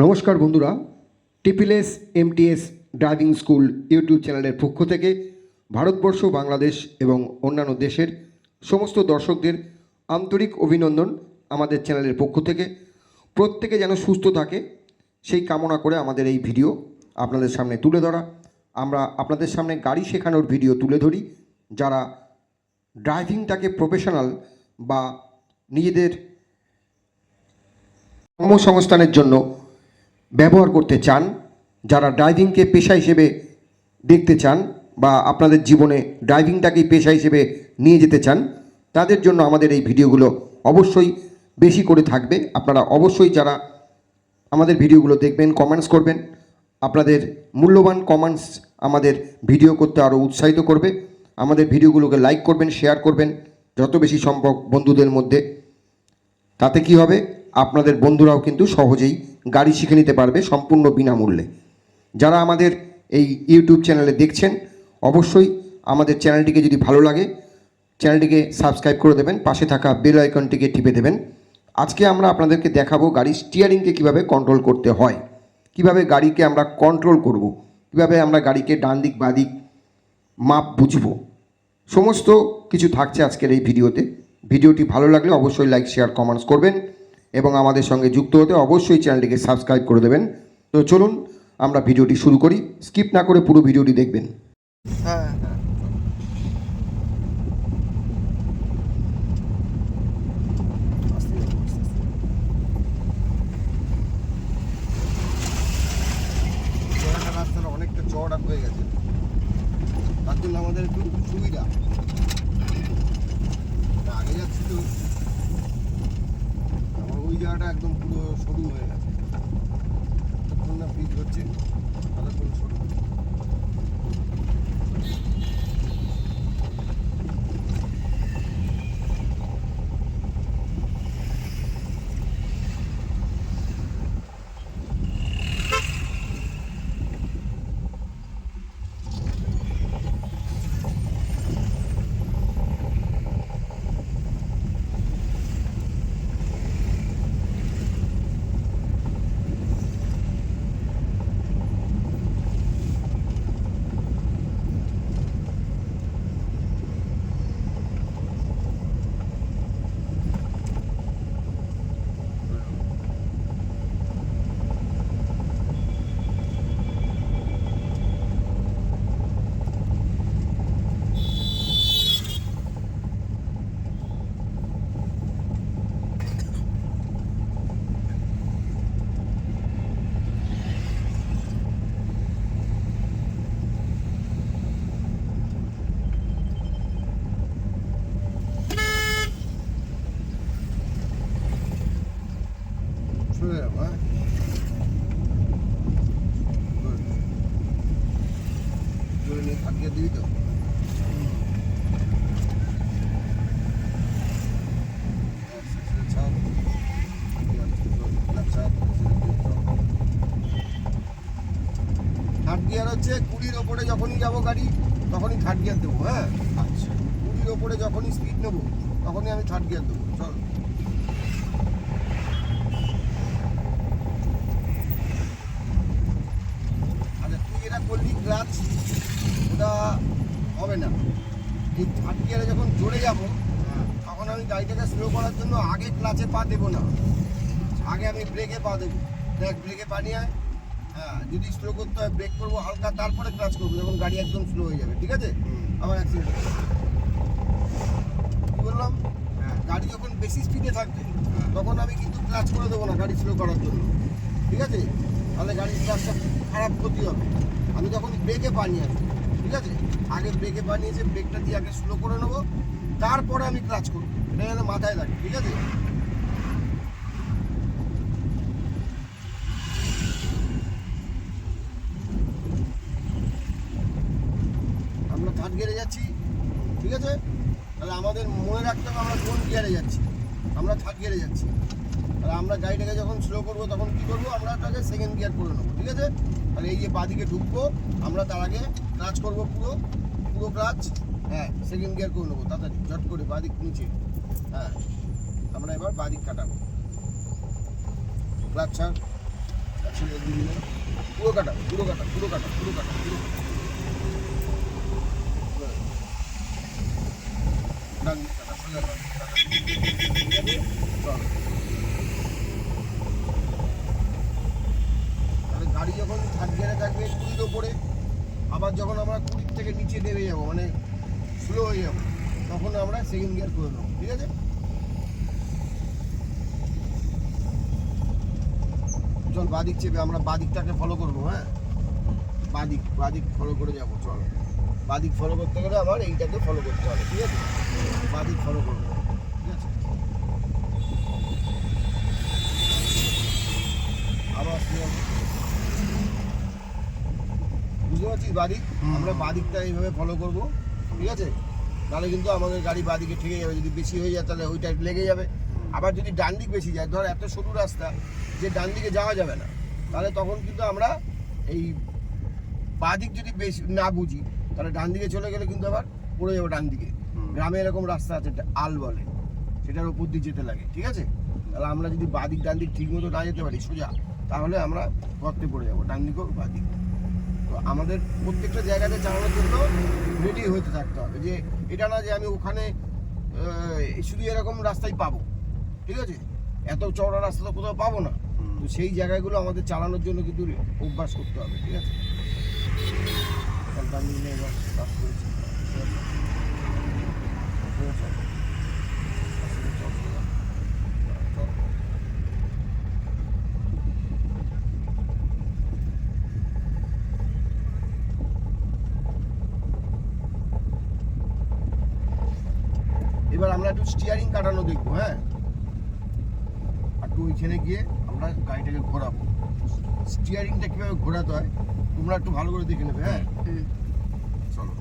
নমস্কার বন্ধুরা TPS MTS driving school YouTube চ্যানেলের পক্ষ থেকে ভারতবর্ষ, বাংলাদেশ এবং অন্যান্য দেশের সমস্ত দর্শকদের আন্তরিক অভিনন্দন আমাদের চ্যানেলের পক্ষ থেকে। প্রত্যেকে যেন সুস্থ থাকে, সেই কামনা করে আমাদের এই ভিডিও আপনাদের সামনে তুলে ধরা। আমরা আপনাদের সামনে গাড়ি শেখানোর ভিডিও তুলে ধরি, যারা ড্রাইভিংটাকে প্রফেশনাল বা নিজেদের কর্মসংস্থানের জন্য ব্যবহার করতে চান, যারা ড্রাইভিংকে পেশা হিসেবে দেখতে চান বা আপনাদের জীবনে ড্রাইভিংটাকেই পেশা হিসেবে নিয়ে যেতে চান, তাদের জন্য আমাদের এই ভিডিওগুলো অবশ্যই বেশি করে থাকবে। আপনারা অবশ্যই যারা আমাদের ভিডিওগুলো দেখবেন কমেন্টস করবেন, আপনাদের মূল্যবান কমেন্টস আমাদের ভিডিও করতে আরও উৎসাহিত করবে। আমাদের ভিডিওগুলোকে লাইক করবেন শেয়ার করবেন, যত বেশি সম্ভব বন্ধুদের মধ্যে। তাতে কি হবে? আপনাদের বন্ধুরাও কিন্তু সহজেই গাড়ি শিখে নিতে পারবে সম্পূর্ণ বিনামূল্যে। যারা আমাদের এই ইউটিউব চ্যানেলে দেখছেন, অবশ্যই আমাদের চ্যানেলটিকে যদি ভালো লাগে, চ্যানেলটিকে সাবস্ক্রাইব করে দেবেন, পাশে থাকা বেল আইকনটিকে টিপে দেবেন। আজকে আমরা আপনাদেরকে দেখাবো গাড়ির স্টিয়ারিংকে কীভাবে কন্ট্রোল করতে হয়, কীভাবে গাড়িকে আমরা কন্ট্রোল করব, কীভাবে আমরা গাড়িকে ডান দিক বাঁ দিক মাপ বুঝব। সমস্ত কিছু থাকছে আজকের এই ভিডিওতে। ভিডিওটি ভালো লাগলে অবশ্যই লাইক শেয়ার কমেন্টস করবেন। এবং আমাদের সঙ্গে যুক্ত হতে অবশ্যই চ্যানেলটিকে সাবস্ক্রাইব করে দেবেন। তো চলুন, আমরা ভিডিওটি শুরু করি। স্কিপ না করে পুরো ভিডিওটি দেখবেন। হ্যাঁ অনেকটা হয়ে গেছে। তার জন্য আমাদের একটু সুবিধা। আগে যাচ্ছি তো। আমার একদম পুরো সরু হয়ে গেছে। যতক্ষণ না পিচ হচ্ছে ততক্ষণ সরু শুনে যাব হ্যাঁ Good. জোরে নিয়ে থাকিয়ে দিবি তো ছাড়। ছাড়। থার্ড গিয়ার হচ্ছে কুড়ির ওপরে যখনই যাব গাড়ি তখনই থার্ড গিয়ার দেবো হ্যাঁ? আচ্ছা। কুড়ির ওপরে যখনই স্পিড নেব তখনই আমি থার্ড গিয়ার দেবো চল। আচ্ছা তুই এটা করলি ক্লাচ ওটা হবে না। এই থার্ড গিয়ারে যখন জোরে যাব তখন আমি গাড়িটাকে স্লো করার জন্য আগে ক্লাচে পা দেবো না। আগে আমি ব্রেকে পা দেবো। দেখ ব্রেকে পা নিয়ে আয়। যদি স্লো করতে হয় ব্রেক করব হালকা তারপরে ক্লাচ করব যখন গাড়ি একদম স্লো হয়ে যাবে ঠিক আছে? আবার অ্যাক্সিডেন্ট কি বললাম? গাড়ি যখন বেশি স্পিডে থাকবে তখন আমি কিন্তু ক্লাচ করে দেবো না গাড়ি স্লো করার জন্য ঠিক আছে? তাহলে গাড়ির ক্লাচটা খারাপ ক্ষতি হবে। আমি যখন ব্রেকে পা নিয়ে আসব ঠিক আছে? আগে ব্রেকে পা নিয়েছে ব্রেকটা দিয়ে আগে স্লো করে নেব তারপরে আমি ক্লাচ করব। এটা যেন মাথায় রাখি ঠিক আছে আমরা থার্ড গিয়ারে যাচ্ছি, ঠিক আছে? তাহলে আমাদের মনে রাখতে হবে আমরা কোন গিয়ারে যাচ্ছি, আমরা থার্ড গিয়ারে যাচ্ছি। তাহলে আমরা গাড়িটাকে যখন স্লো করব, তখন কী করব? আমরা তাকে সেকেন্ড গিয়ার করে নেব, ঠিক আছে? তাহলে এই যে বাদিকে ঢুকবো, আমরা তার আগে ক্লাচ করব পুরো পুরো ক্লাচ হ্যাঁ সেকেন্ড গিয়ার করে নেব, তাড়াতাড়ি, ঝট করে বাদিক নিচে হ্যাঁ আমরা এবার বাদিক কাটাবো। ক্লাচ ছাড় পুরো কাটা পুরো কাটা পুরো কাটা পুরো কাটা পুরো কাটা ডান দিকে কাটা সোজা কাটা কাটা। ঠিক আছে? চল তাহলে গাড়ি যখন থার্ড গিয়ারে থাকবে কুড়ির ওপরে, আবার যখন আমরা কুড়ির থেকে নিচে নেমে যাব মানে স্লো হয়ে যাব, তখন আমরা সেকেন্ড গিয়ার করে নেব, ঠিক আছে? চল বাদিক চেপে, আমরা বাদিকটাকে ফলো করব হ্যাঁ? বাদিক বাদিক ফলো করে যাব, চল। বাদিক ফলো করতে গেলে আমার এইটাকে ফলো করতে হবে ঠিক আছে? বাদিক ফলো করব ঠিক আছে? আবার বুঝতে পারছিস বাদিক? আমরা বাদিকটা এইভাবে ফলো করব ঠিক আছে? তাহলে কিন্তু আমাদের গাড়ি বাদিকে ঠেকে যাবে যদি বেশি হয়ে যায় তাহলে ওইটা লেগে যাবে। আবার যদি ডান দিক বেশি যায় ধর এত সরু রাস্তা যে ডান দিকে যাওয়া যাবে না তাহলে তখন কিন্তু আমরা এই বাদিক যদি বেশি না বুঝি তাহলে ডান দিকে চলে গেলে কিন্তু আবার পড়ে যাব ডান দিকে। গ্রামে এরকম রাস্তা আছে আল বলে। সেটার উপর দিয়ে যেতে লাগে ঠিক আছে? তাহলে আমরা যদি বাদিক ডান দিক ঠিক মতো না যেতে পারি সোজা তাহলে আমরা গর্তে পড়ে যাব ডান দিক হোক বাদিক তো আমাদের প্রত্যেকটা জায়গাতে চালানোর জন্য রেডি হতে থাকতে হবে যে এটা না যে আমি ওখানে শুধু এরকম রাস্তাই পাবো ঠিক আছে? এত চওড়া রাস্তা তো কোথাও পাবো না। তো সেই জায়গাগুলো আমাদের চালানোর জন্য কিন্তু অভ্যাস করতে হবে ঠিক আছে? এবার। এবার আমরা একটু স্টিয়ারিং কাটানো দেখব হ্যাঁ একটু ওইখানে গিয়ে আমরা গাড়িটাকে ঘোরাবো স্টিয়ারিংটা কীভাবে ঘোরাতে হয় তোমরা একটু ভালো করে দেখে নেবে হ্যাঁ? চলো।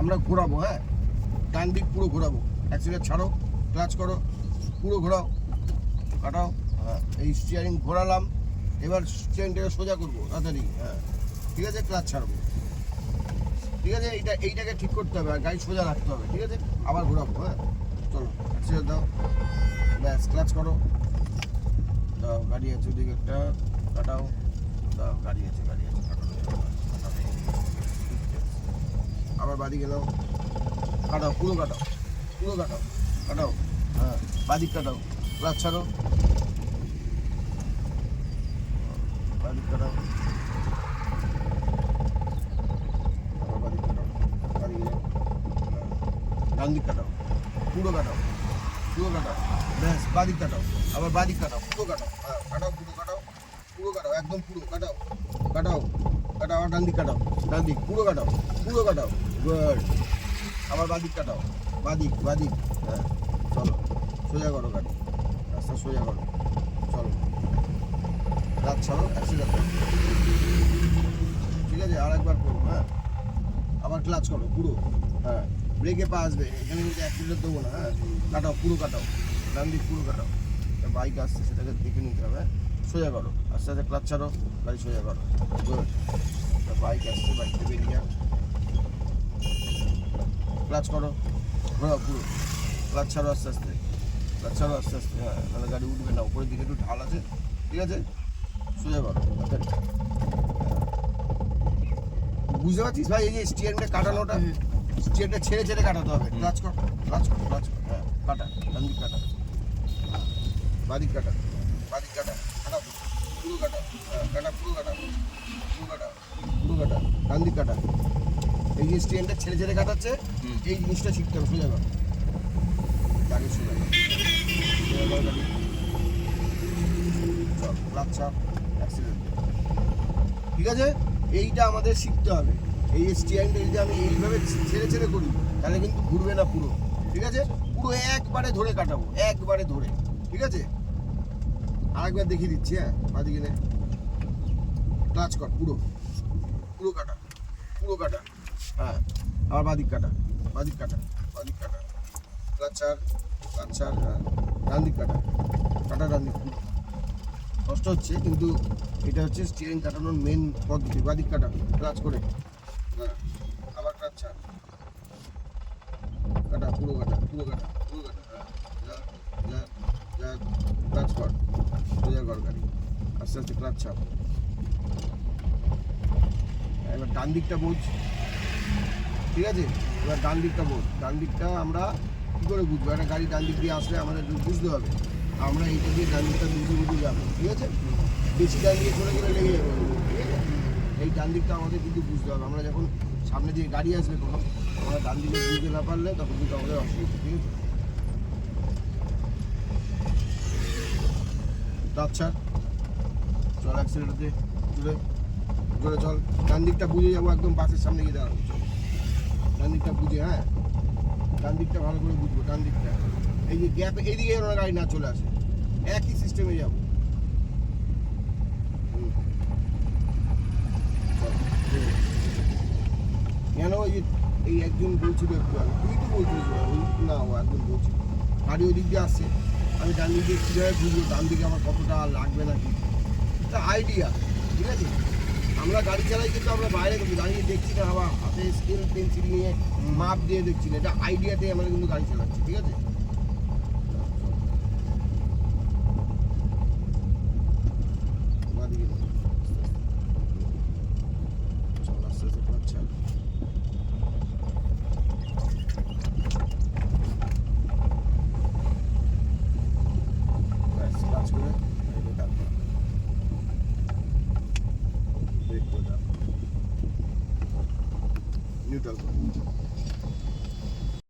আমরা ঘোরাবো হ্যাঁ? ডান দিক পুরো ঘোরাবো। অ্যাক্সিডেন্ট ছাড়ো ক্লাচ করো পুরো ঘোরাও। কাটাও। হ্যাঁ এই স্টিয়ারিং ঘোরালাম। এবার স্টিয়ারিংটাকে সোজা করব, তাড়াতাড়ি। হ্যাঁ ঠিক আছে? ক্লাচ ছাড়বো। ঠিক আছে? এইটা এইটাকে ঠিক করতে হবে, আর গাড়ি সোজা রাখতে হবে, ঠিক আছে? আবার ঘোরাবো হ্যাঁ? চলো অ্যাক্সিডেন্ট দাও। ব্যাস ক্লাচ করো। দাও, গাড়ি আছে ওদিকে একটা, কাটাও। দাও, গাড়ি আছে গাড়ি আছে, কাটাও। আবার বাড়ি গেলাম কাটাও, পুরো কাটাও। পুরো কাটাও। কাটাও। হ্যাঁ বাদিক কাটাও। ক্লাচ ছাড়ো। বাদিক কাটাও বাদিক কাটাও। বাড়ি কাটাও। পুরো কাটাও। পুরো কাটাও। ব্যাস বাদিক কাটাও। আবার বাদিক কাটাও। পুরো কাটাও। হ্যাঁ কাটাও, পুরো কাটাও। পুরো কাটাও, একদম পুরো। কাটাও। কাটাও। কাটাও, আবার ডান কাটাও। ডান দিক কাটাও। পুরো কাটাও। আবার বাদিক কাটাও। বাদিক বাদিক হ্যাঁ সোজা করো গাড়ি। রাস্তা সোজা করো। চলো। রাত ছাড়ো অ্যাক্সিডেন্ট ঠিক আছে, আর একবার করো হ্যাঁ? আবার ক্লাচ করো, পুরো। হ্যাঁ ব্রেকে পা আসবে। এখানে কিন্তু অ্যাক্সিডেন্ট দেবো না হ্যাঁ? কাটাও, পুরো কাটাও। ডান দিক পুরো কাটাও। বাইক আসছে, সেটাকে দেখে নিতে হবে হ্যাঁ? সোজা করো। আস্তে আস্তে ক্লাচ ছাড়ো, গাড়ি সোজা করো। বাইক আসছে বাইকটা বেরিয়ে। ক্লাচ করো। ঘোরাও, পুরো। ক্লাচ ছাড়ো আস্তে আস্তে। ছাড়ো আস্তে আস্তে হ্যাঁ নাহলে গাড়ি উঠবে না উপরের দিকে একটু ঢাল আছে ঠিক আছে? সোজা করো বুঝতে পারছিস ভাই এই যে স্টিয়ারিংটা কাটানোটা স্টিয়ারিংটা ছেড়ে ছেড়ে কাটাতে হবে। ক্লাচ কর ক্লাচ কর ক্লাচ কর হ্যাঁ কাটা ডান দিক কাটা। বাদিক কাটা বাদিক কাটা কাটা পুরো কাটা হ্যাঁ কাটা পুরো কাটা পুরো কাটা পুরো কাটা ডান দিক কাটা। এই যে স্টিয়ারিংটা ছেড়ে ছেড়ে কাটাচ্ছে এই জিনিসটা শিখতে হবে সোজা কর গাড়ি সোজা ঠিক আছে? এইটা আমাদের শিখতে হবে। এই স্টিয়ারিংটা যদি আমি এইভাবে ছেড়ে ছেড়ে করি, তাহলে কিন্তু ঘুরবে না পুরো। ঠিক আছে? পুরো একবারে ধরে কাটাবো, একবারে ধরে। ঠিক আছে? আরেকবার দেখিয়ে দিচ্ছি হ্যাঁ? বাদিকে নে। ক্লাচ কর, পুরো। পুরো কাটা পুরো কাটা। হ্যাঁ আবার বাদিক কাটা বাদিক কাটা বাদিক কাটা। ক্লাচ ছাড় আচ্ছা ডান দিক কাটা কাটা ডান দিক কষ্ট হচ্ছে, কিন্তু এটা হচ্ছে স্টিয়ারিং কাটানোর মেন পদ্ধতি বাদিক কাটা ক্লাচ করে। হ্যাঁ আবার ক্লাচ ছাড়। কাটা, পুরো কাটা পুরো কাটা পুরো কাটা হ্যাঁ ক্লাচ কর সোজা কর গাড়ি আস্তে আস্তে ক্লাচ ছাপ এবার ডান দিকটা বোঝ। ঠিক আছে? এবার ডান দিকটা বোঝ। ডান দিকটা আমরা কী করে বুঝব। একটা গাড়ি ডান দিক দিয়ে আসলে আমাদের বুঝতে হবে, আমরা এইটা দিয়ে ডান দিকটা বুঝে বুঝে যাব, ঠিক আছে? বেশি ডান দিকে চলে গেলে লেগে যাবে। এই ডান দিকটা আমাদের কিন্তু বুঝতে হবে। আমরা যখন সামনে দিয়ে গাড়ি আসবে কোনো আমরা ডান দিকে বুঝতে না পারলে তখন কিন্তু আমাদের অসুবিধা, ঠিক আছে? আচ্ছা চল অ্যাক্সিডেন্টে জুড়ে জোরে চল। ডান দিকটা বুঝে যাব, একদম বাসের সামনে গিয়ে দাঁড়াবো। ডান দিকটা বুঝে হ্যাঁ? ডান দিকটা ভালো করে বুঝব, ডান দিকটা। এই যে গ্যাপ এইদিকে যেন গাড়ি না চলে আসে। একই সিস্টেমে যাব। কেন ওই যে এই একজন বলছিল একটু আগে? তুই তো বলছিস না, ও একজন বলছিল। গাড়ি ওই দিক দিয়ে আসছে। আমি ডান দিক কীভাবে বুঝব ডান দিকে আমার কতটা লাগবে নাকি? একটা আইডিয়া ঠিক আছে? আমরা গাড়ি চালাই কিন্তু আমরা বাইরে কিন্তু দাঁড়িয়ে দেখছি না আবার হাতে স্কেল পেন্সিল নিয়ে মাপ দিয়ে দেখছি না। এটা আইডিয়াতে আমরা কিন্তু গাড়ি চালাচ্ছি, ঠিক আছে?